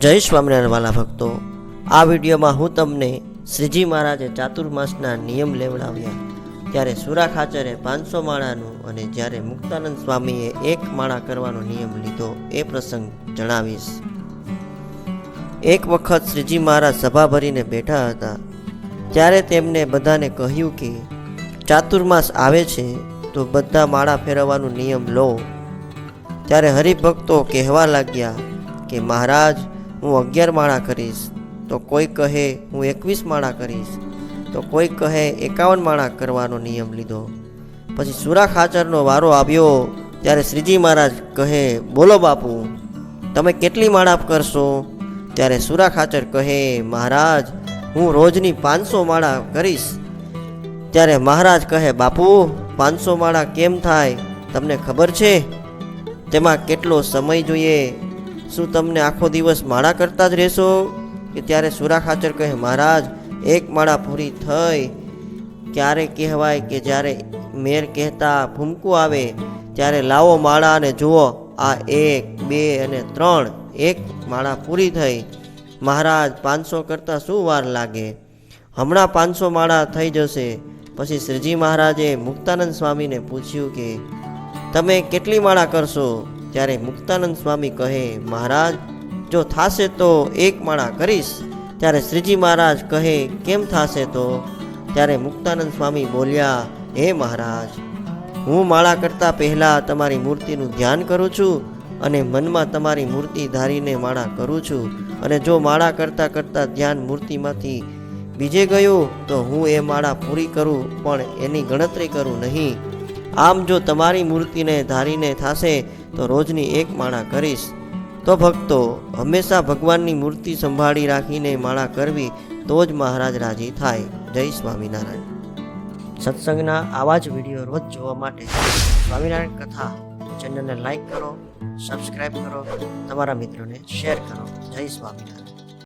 જય સ્વામિનારાયણ વાલા ભક્તો, આ વિડીયોમાં હું તમને શ્રીજી મહારાજે ચાતુર્માસના નિયમ લેવડાવ્યા. ત્યારે સુરા ખાચરે પાંચસો માળાનું અને જ્યારે મુક્તાનંદ સ્વામીએ એક માળા કરવાનો નિયમ લીધો, એ પ્રસંગ જણાવીશ. એક વખત શ્રીજી મહારાજ સભા ભરીને બેઠા હતા. ત્યારે તેમને બધાને કહ્યું કે ચાતુર્માસ આવે છે, તો બધા માળા ફેરવવાનો નિયમ લો. ત્યારે હરિભક્તો કહેવા લાગ્યા કે, મહારાજ હું અગિયાર માળા કરીશ, તો કોઈ કહે હું એકવીસ માળા કરીશ, તો કોઈ કહે એકાવન માળા કરવાનો નિયમ લીધો. પછી સુરા ખાચરનો વારો આવ્યો, ત્યારે શ્રીજી મહારાજ કહે, બોલો બાપુ, તમે કેટલી માળા કરશો? ત્યારે સુરા ખાચર કહે, મહારાજ, હું રોજની પાંચસો માળા કરીશ. ત્યારે મહારાજ કહે, બાપુ, પાંચસો માળા કેમ થાય? તમને ખબર છે? તેમાં કેટલો સમય જોઈએ? શું તમને આખો દિવસ માળા કરતા જ રહેશો? કે ત્યારે સુરા ખાચર કહે, મહારાજ, એક માળા પૂરી થઈ. ક્યારે કહેવાય કે જ્યારે મેર કહેતા ભૂમકું આવે, ત્યારે લાવો માળા અને જુઓ, આ એક, બે અને ત્રણ, એક માળા પૂરી થઈ. મહારાજ, પાંચસો કરતાં શું વાર લાગે? હમણાં પાંચસો માળા થઈ જશે. પછી શ્રીજી મહારાજે મુક્તાનંદ સ્વામીને પૂછ્યું કે, તમે કેટલી માળા કરશો? ત્યારે મુક્તાનંદ સ્વામી કહે, મહારાજ, જો થાશે તો એક માળા કરીશ. ત્યારે શ્રીજી મહારાજ કહે, કેમ થાશે તો? ત્યારે મુક્તાનંદ સ્વામી બોલ્યા, હે મહારાજ, હું માળા કરતાં પહેલાં તમારી મૂર્તિનું ધ્યાન કરું છું અને મનમાં તમારી મૂર્તિ ધારીને માળા કરું છું. અને જો માળા કરતાં કરતાં ધ્યાન મૂર્તિમાંથી બીજે ગયું, તો હું એ માળા પૂરી કરું, પણ એની ગણતરી કરું નહીં. આમ જો તમારી મૂર્તિને ધારીને થાશે, તો રોજની એક માળા કરીશ. તો ભક્તો, હંમેશા ભગવાનની મૂર્તિ સંભાળી રાખીને માળા કરવી, તો જ મહારાજ રાજી થાય. જય સ્વામિનારાયણ. સત્સંગના આવા જ વીડિયો રોજ જોવા માટે સ્વામિનારાયણ કથા. ચેનલને લાઈક કરો સબસ્ક્રાઈબ કરો, તમારા મિત્રોને શેર કરો. જય સ્વામિનારાયણ.